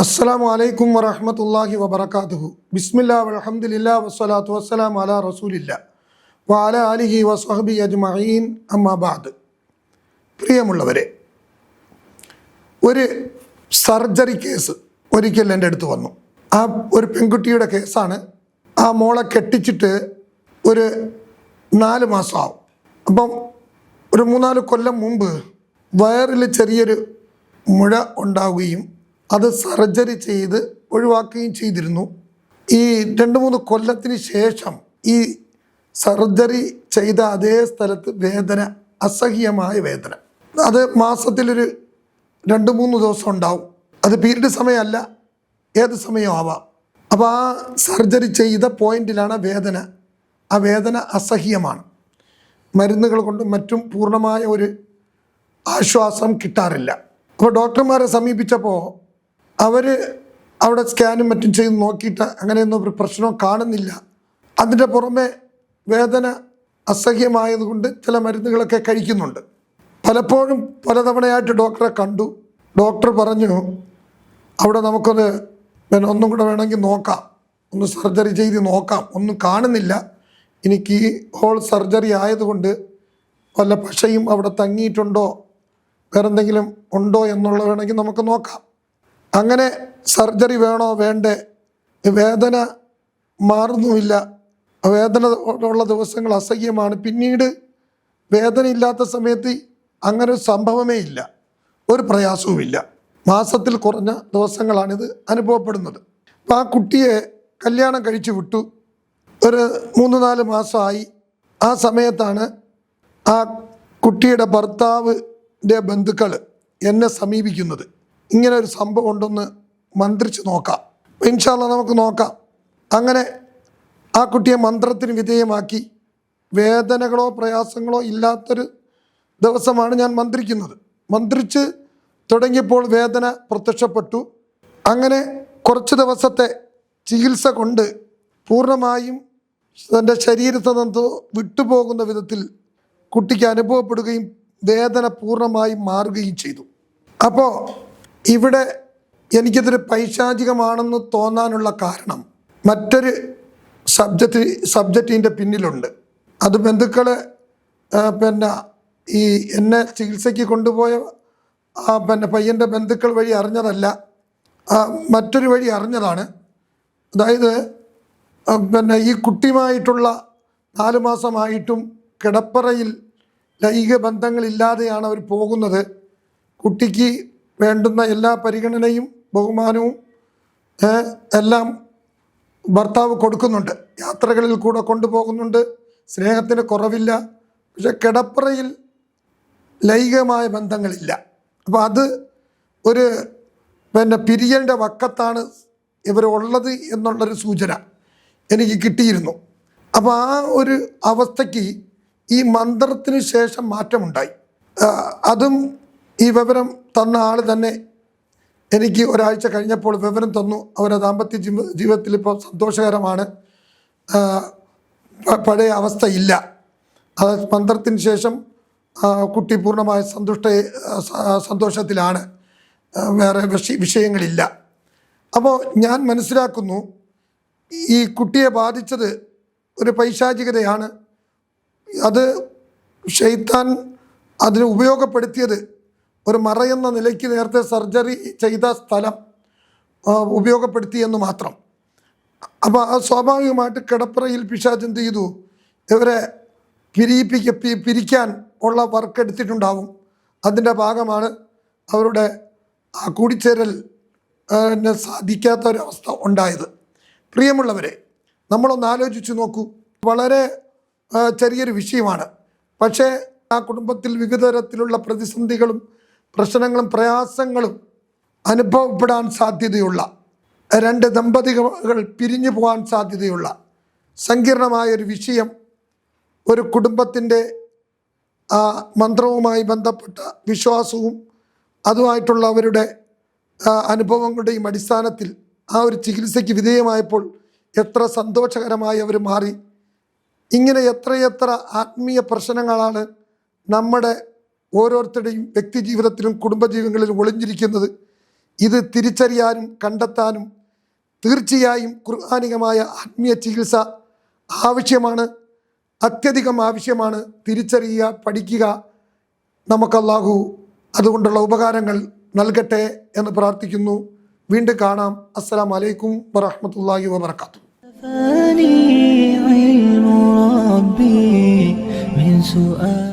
അസ്സലാമു അലൈക്കും വസ്സലാത്തു പ്രിയമുള്ളവരെ ഒരു സർജറി കേസ് ഒരിക്കൽ എന്റെ അടുത്ത് വന്നു. ആ ഒരു പെൺകുട്ടിയുടെ കേസാണ്. ആ മോളെ കെട്ടിച്ചിട്ട് ഒരു നാല് മാസമാവും. അപ്പം ഒരു മൂന്നാൽ കൊല്ലം മുമ്പ് വയറിൽ ചെറിയൊരു മുഴ ഉണ്ടാവുകയും അത് സർജറി ചെയ്ത് ഒഴിവാക്കുകയും ചെയ്തിരുന്നു. ഈ രണ്ട് മൂന്ന് കൊല്ലത്തിന് ശേഷം ഈ സർജറി ചെയ്ത അതേ സ്ഥലത്ത് വേദന അസഹ്യമായ വേദന. അത് മാസത്തിലൊരു രണ്ട് മൂന്ന് ദിവസം ഉണ്ടാവും. അത് പീരീഡ് സമയമല്ല ഏത് സമയവും ആവാം. അപ്പോൾ ആ സർജറി ചെയ്ത പോയിന്റിലാണ് വേദന. ആ വേദന അസഹ്യമാണ്. മരുന്നുകൾ കൊണ്ടും മറ്റും പൂർണമായ ഒരു ആശ്വാസം കിട്ടാറില്ല. അപ്പോൾ ഡോക്ടർമാരെ സമീപിച്ചപ്പോൾ അവർ അവിടെ സ്കാനും മറ്റും ചെയ്ത് നോക്കിയിട്ട് അങ്ങനെയൊന്നും ഒരു പ്രശ്നവും കാണുന്നില്ല. അതിന്റെ പുറമെ വേദന അസഹ്യമായതുകൊണ്ട് ചില മരുന്നുകളൊക്കെ കഴിക്കുന്നുണ്ട്. പലപ്പോഴും പലതവണയായിട്ട് ഡോക്ടറെ കണ്ടു. ഡോക്ടർ പറഞ്ഞു അവിടെ നമുക്കൊന്ന് പിന്നെ ഒന്നും കൂടെ വേണമെങ്കിൽ നോക്കാം. ഒന്ന് സർജറി ചെയ്ത് നോക്കാം. ഒന്നും കാണുന്നില്ല. എനിക്ക് ഹോൾ സർജറി ആയതുകൊണ്ട് വല്ല പശയും അവിടെ തങ്ങിയിട്ടുണ്ടോ? വേറെന്തെങ്കിലും ഉണ്ടോ എന്നുള്ള വേണമെങ്കിൽ നമുക്ക് നോക്കാം. അങ്ങനെ സർജറി വേണോ? വേണ്ടേ? വേദന മാറുന്നുമില്ല. വേദന ഉള്ള ദിവസങ്ങൾ അസഹ്യമാണ്. പിന്നീട് വേദന ഇല്ലാത്ത സമയത്ത് അങ്ങനെ ഒരു സംഭവമേ ഇല്ല. ഒരു പ്രയാസവുമില്ല മാസത്തിൽ കുറഞ്ഞ ദിവസങ്ങളാണിത് അനുഭവപ്പെടുന്നത്. അപ്പം ആ കുട്ടിയെ കല്യാണം കഴിച്ചു വിട്ടു. ഒരു മൂന്ന് നാല് മാസമായി. ആ സമയത്താണ് ആ കുട്ടിയുടെ ഭർത്താവിന്റെ ബന്ധുക്കൾ എന്നെ സമീപിക്കുന്നത്. ഇങ്ങനെ ഒരു സംഭവം ഉണ്ടെന്ന് മന്ത്രിച്ച് നോക്കാം. ഇൻഷാല്ല നമുക്ക് നോക്കാം. അങ്ങനെ ആ കുട്ടിയെ മന്ത്രത്തിന് വിധേയമാക്കി. വേദനകളോ പ്രയാസങ്ങളോ ഇല്ലാത്തൊരു ദിവസമാണ് ഞാൻ മന്ത്രിക്കുന്നത്. മന്ത്രിച്ച് തുടങ്ങിയപ്പോൾ വേദന പ്രത്യക്ഷപ്പെട്ടു. അങ്ങനെ കുറച്ച് ദിവസത്തെ ചികിത്സ കൊണ്ട് പൂർണമായും തന്റെ ശരീരത്തിൽ നിന്ന് വിട്ടുപോകുന്ന വിധത്തിൽ കുട്ടിക്ക് അനുഭവപ്പെടുകയും വേദന പൂർണമായി മാറുകയും ചെയ്തു. അപ്പോൾ ഇവിടെ എനിക്കിതൊരു പൈശാചികമാണെന്ന് തോന്നാനുള്ള കാരണം മറ്റൊരു സബ്ജക്റ്റ് സബ്ജക്റ്റിന്റെ പിന്നിലുണ്ട്. അത് ബന്ധുക്കളെ പിന്നെ ഈ എന്നെ ചികിത്സയ്ക്ക് കൊണ്ടുപോയ പിന്നെ പയ്യന്റെ ബന്ധുക്കൾ വഴി അറിഞ്ഞതല്ല. മറ്റൊരു വഴി അറിഞ്ഞതാണ്. അതായത് പിന്നെ ഈ കുട്ടിയുമായിട്ടുള്ള നാല് മാസമായിട്ടും കിടപ്പറയിൽ ലൈംഗിക ബന്ധങ്ങളില്ലാതെയാണ് അവർ പോകുന്നത്. കുട്ടിക്ക് വേണ്ടുന്ന എല്ലാ പരിഗണനയും ബഹുമാനവും എല്ലാം ഭർത്താവ് കൊടുക്കുന്നുണ്ട്. യാത്രകളിൽ കൂടെ കൊണ്ടുപോകുന്നുണ്ട്. സ്നേഹത്തിന് കുറവില്ല. പക്ഷെ കിടപ്പറയിൽ ലൈംഗികമായ ബന്ധങ്ങളില്ല. അപ്പോൾ അത് ഒരു പിന്നെ പിരിയലിന്റെ വക്കത്താണ് ഇവരുള്ളത് എന്നുള്ളൊരു സൂചന. എനിക്ക് കിട്ടിയിരുന്നു. അപ്പോൾ ആ ഒരു അവസ്ഥയ്ക്ക് ഈ മന്ത്രത്തിന് ശേഷം മാറ്റമുണ്ടായി. അതും ഈ വിവരം തന്ന ആൾ തന്നെ എനിക്ക് ഒരാഴ്ച കഴിഞ്ഞപ്പോൾ വിവരം തന്നു. അവരുടെ ദാമ്പത്യ ജീവ ജീവിതത്തിൽ ഇപ്പോൾ സന്തോഷകരമാണ്. പഴയ അവസ്ഥ ഇല്ല അത് മന്ത്രത്തിന് ശേഷം കുട്ടി പൂർണമായ സന്തുഷ്ട സന്തോഷത്തിലാണ്. വേറെ വിഷയങ്ങളില്ല. അപ്പോൾ ഞാൻ മനസ്സിലാക്കുന്നു ഈ കുട്ടിയെ ബാധിച്ചത് ഒരു പൈശാചികതയാണ്. അത് ഷെയ്ത്താൻ അതിന് ഉപയോഗപ്പെടുത്തിയത് ഒരു മറയെന്ന നിലയ്ക്ക് നേരത്തെ സർജറി ചെയ്ത സ്ഥലം ഉപയോഗപ്പെടുത്തിയെന്ന് മാത്രം. അപ്പോൾ ആ സ്വാഭാവികമായിട്ട് കിടപ്പറയിൽ പിശാജ് എന്ത് ചെയ്തു? ഇവരെ പിരിയിപ്പിക്ക പിരിക്കാൻ ഉള്ള വർക്ക് എടുത്തിട്ടുണ്ടാവും. അതിന്റെ ഭാഗമാണ് അവരുടെ ആ കൂടിച്ചേരൽ സാധിക്കാത്ത ഒരവസ്ഥ ഉണ്ടായത്. പ്രിയമുള്ളവരെ നമ്മളൊന്ന് ആലോചിച്ച് നോക്കൂ. വളരെ ചെറിയൊരു വിഷയമാണ്. പക്ഷേ ആ കുടുംബത്തിൽ വിവിധ തരത്തിലുള്ള പ്രതിസന്ധികളും പ്രശ്നങ്ങളും പ്രയാസങ്ങളും അനുഭവപ്പെടാൻ സാധ്യതയുള്ള രണ്ട് ദമ്പതികൾ പിരിഞ്ഞു പോകാൻ സാധ്യതയുള്ള സങ്കീർണമായ ഒരു വിഷയം ഒരു കുടുംബത്തിന്റെ ആ മന്ത്രവുമായി ബന്ധപ്പെട്ട വിശ്വാസവും അതുമായിട്ടുള്ള അവരുടെ അനുഭവങ്ങളുടെയും അടിസ്ഥാനത്തിൽ ആ ഒരു ചികിത്സയ്ക്ക് വിധേയമായപ്പോൾ എത്ര സന്തോഷകരമായി അവർ മാറി. ഇങ്ങനെ എത്രയെത്ര ആത്മീയ പ്രശ്നങ്ങളാണ് നമ്മുടെ ഓരോരുത്തരുടെയും വ്യക്തി ജീവിതത്തിലും കുടുംബജീവിതങ്ങളിലും ഒളിഞ്ഞിരിക്കുന്നത്. ഇത് തിരിച്ചറിയാനും കണ്ടെത്താനും തീർച്ചയായും കുർബാനികമായ ആത്മീയ ചികിത്സ ആവശ്യമാണ്. അത്യധികം ആവശ്യമാണ്. തിരിച്ചറിയുക പഠിക്കുക. നമുക്കല്ലാഹു അതുകൊണ്ടുള്ള ഉപകാരങ്ങൾ നൽകട്ടെ എന്ന് പ്രാർത്ഥിക്കുന്നു. വീണ്ടും കാണാം അസ്സലാം വലൈക്കും വറഹമത്തല്ലാഹി വബർക്കാത്തു كفاني علم ربي من سؤال